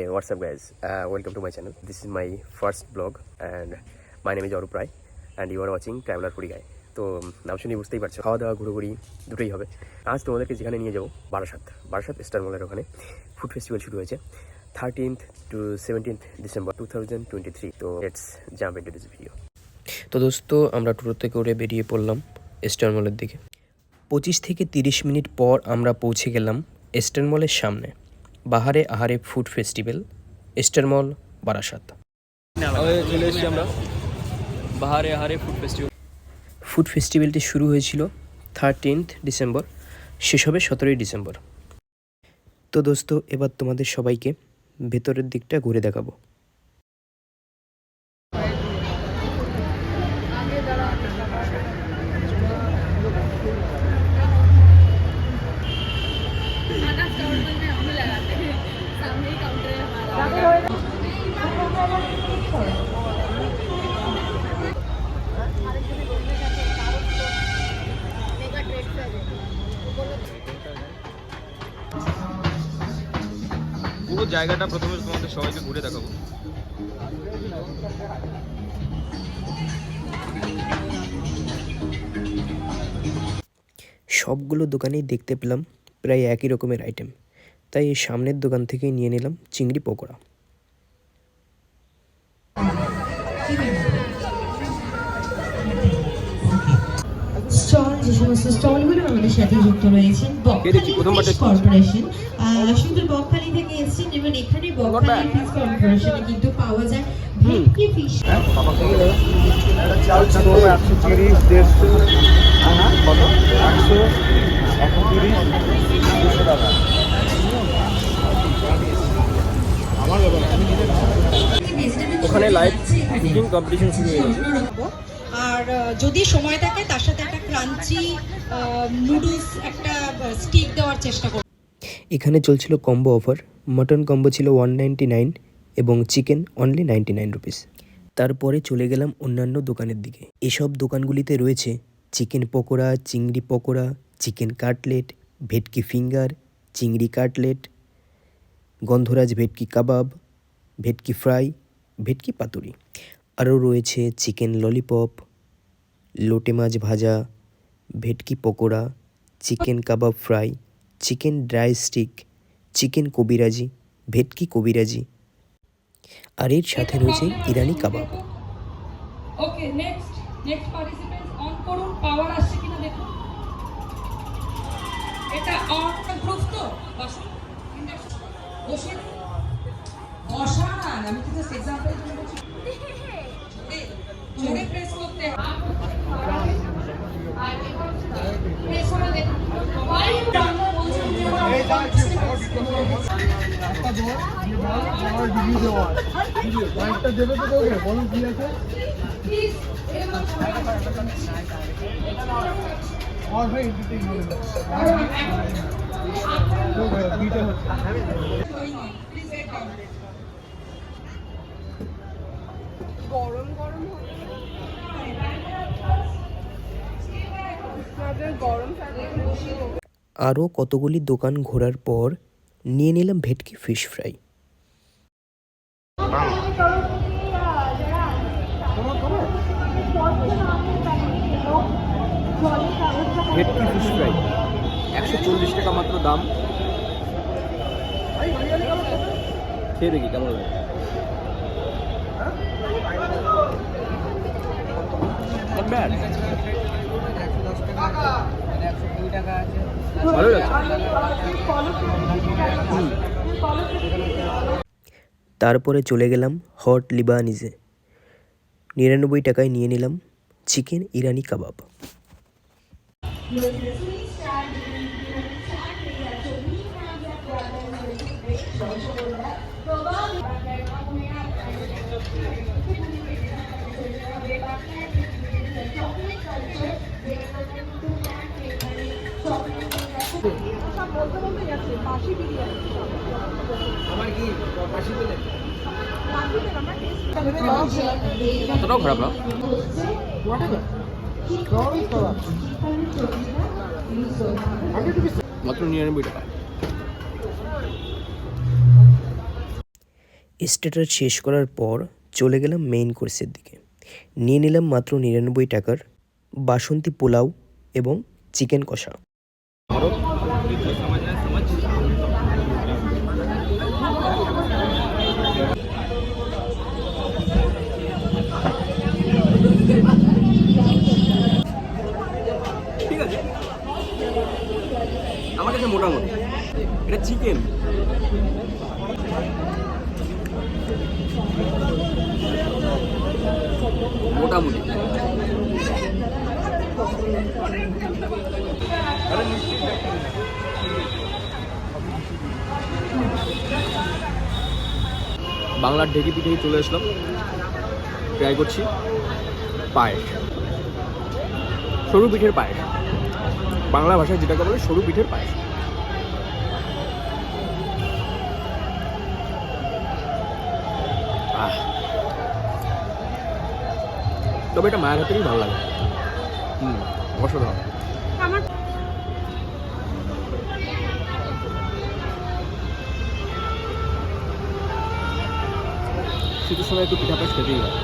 Hey, what's up, guys? Uh, welcome to my channel. This is my first vlog, and my name is Arup Rai, and you are watching Traveler Foodie Guy. তো নাম শুনে বুঝতেই পারছ খাওয়া দাওয়া ঘুরোঘুরি দুটোই হবে। আজ তোমাদেরকে যেখানে নিয়ে যাব বারাসাত। বারাসাত স্টার মলের ওখানে। ফুড ফেস্টিভ্যাল শুরু হয়েছে thirteenth to seventeenth December two thousand twenty three তো let's jump into this video তো দোস্ত আমরা টোটোতে করে বেরিয়ে পড়লাম স্টার মলের দিকে। পঁচিশ থেকে তিরিশ মিনিট পর আমরা পৌঁছে গেলাম স্টার মলের সামনে। বাহারে আহারে ফুড ফেস্টিভ্যাল এস্টারমল বারাসাত। বাহারে আহারে ফুড ফেস্টিভ্যাল। ফুড ফেস্টিভ্যালটি শুরু হয়েছিল থার্টিনথ ডিসেম্বর শেষ হবে সতেরোই ডিসেম্বর। তো দোস্ত এবার তোমাদের সবাইকে ভেতরের দিকটা ঘুরে দেখাবো। পুরো জায়গাটা প্রথমে তোমাদের সবাইকে ঘুরে দেখাবো। সবগুলো দোকানেই দেখতে পেলাম প্রায় একই রকমের আইটেম তাই এই সামনের দোকান থেকেই নিয়ে নিলাম চিংড়ি পকোড়া। স্টল যে সমস্ত স্টলগুলো আমাদের সাথে যুক্ত রয়েছেন কে ফিশ কর্পোরেশন আহ, বকখালি থেকে এসেছেন এবং এখানে বকখালি ফিশ কর্পোরেশনে কিন্তু পাওয়া যায় ভেটকি ফিশ একশো তিরিশ দেড়শো। কত? একশো একশো তিরিশ দুশো টাকা আমার ব্যাপার আমি নিজে ওখানে লাইভ কুকিং কম্পিটিশন শুরু হয়ে গেছে। আর যদি সময় থাকে তার সাথে একটা ক্রাঞ্চি নুডলস একটা স্টিক দেওয়ার চেষ্টা করব। এখানে চলছিল কম্বো অফার মটন কম্বো ছিল ওয়ান নাইনটি নাইন এবং chicken only ninety nine rupees তারপরে চলে গেলাম অন্যান্য দোকানের দিকে। এসব দোকানগুলিতে রয়েছে চিকেন পকোড়া চিংড়ি পকোড়া চিকেন কাটলেট ভেটকি ফিঙ্গার চিংড়ি কাটলেট গন্ধরাজ ভেটকি কাবাব, ভেটকি ফ্রাই, ভেটকি পাতুরি। আরও রয়েছে চিকেন ললিপপ, লোটে মাছ ভাজা, ভেটকি pakora, chicken kebab fry, chicken dry stick, chicken কবিরাজি, ভেটকি কবিরাজি। আর এর সাথে রয়েছে ইরানি kebab. Okay next next participants on করুন পাওয়ার আসছে কিনা দেখুন। এটা অন বসুন। বসুন বসান আমি তো জাস্ট এক্সাম্পল জোরে প্রেস করতে প্রেস করে দেখুন কয়েকটা দেবে তো তোকে বলুন কি আছে আমার ভাই এন্টারটেইন গেট ডাউন আরও কতগুলি দোকান ঘোরার পর নিয়ে নিলাম ভেটকি ফিশ ফ্রাই ভেটকি ফিশ ফ্রাই একশো চল্লিশ টাকা মাত্র দাম। খেয়ে দেখি, কেমন লাগে? তারপরে চলে গেলাম হট লিবানিজে। নিরানব্বই টাকায় নিয়ে নিলাম চিকেন ইরানি কাবাব। অতটাও খারাপ না? মাত্র নিরানব্বই টাকা। স্টার্টার শেষ করার পর চলে গেলাম মেইন কোর্সের দিকে। নিয়ে নিলাম মাত্র নিরানব্বই টাকার বাসন্তী পোলাও এবং চিকেন কষা। আমার কাছে মোটামুটি। এটা চিকেন মোটামুটি। বাংলার ঢেকি পিঠেই চলে আসলাম। ট্রাই করছি। পায়েস। সরু পিঠের পায়েস। বাংলা ভাষায় যেটাকে বলে সরু পিঠের পায়েস। তবে এটা মায়ের হাতেরই ভালো লাগে। হুম অসাধারণ। শীতের সময় একটু পিঠা পায়েস খেতেই হয়।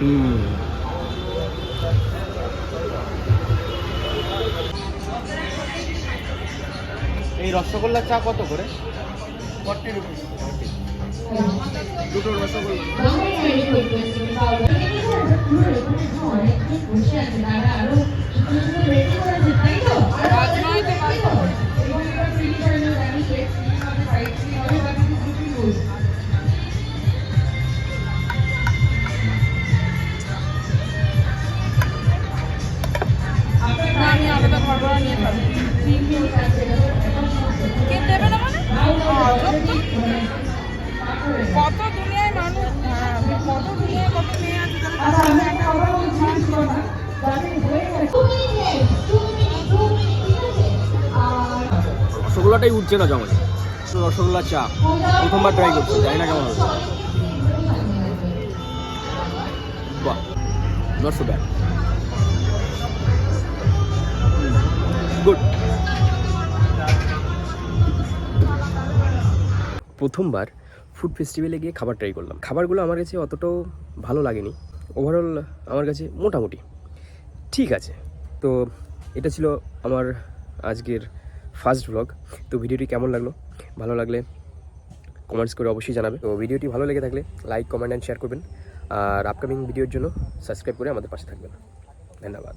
হুম। এই রসগোল্লার চা কত করে? Forty rupees. দুটো আমি আলাদা ঘর ভাড়া নিয়ে কে দেবে না মানে। কত দুনিয়ায় মানুষ হ্যাঁ, কত দুনিয়ায় কত মেয়ে আছে না। রসগোল্লাটাই উঠছে না জমা। রসগোল্লা চা। প্রথমবার ট্রাই করছি জানি না কেমন হবে বাহ নট সো ব্যাড গুড প্রথমবার ফুড ফেস্টিভ্যালে গিয়ে খাবার ট্রাই করলাম। খাবারগুলো আমার কাছে অতটাও ভালো লাগেনি। ওভারঅল আমার কাছে মোটামুটি। ঠিক আছে। তো এটা ছিল আমার আজকের ফার্স্ট ব্লগ তো ভিডিওটি কেমন লাগল? ভালো লাগলে কমেন্টস করে অবশ্যই জানাবে। তো ভিডিওটি ভালো লেগে থাকলে লাইক কমেন্ট অ্যান্ড শেয়ার করবেন। আর আপকামিং ভিডিওর জন্য সাবস্ক্রাইব করে আমাদের পাশে থাকবেন। ধন্যবাদ।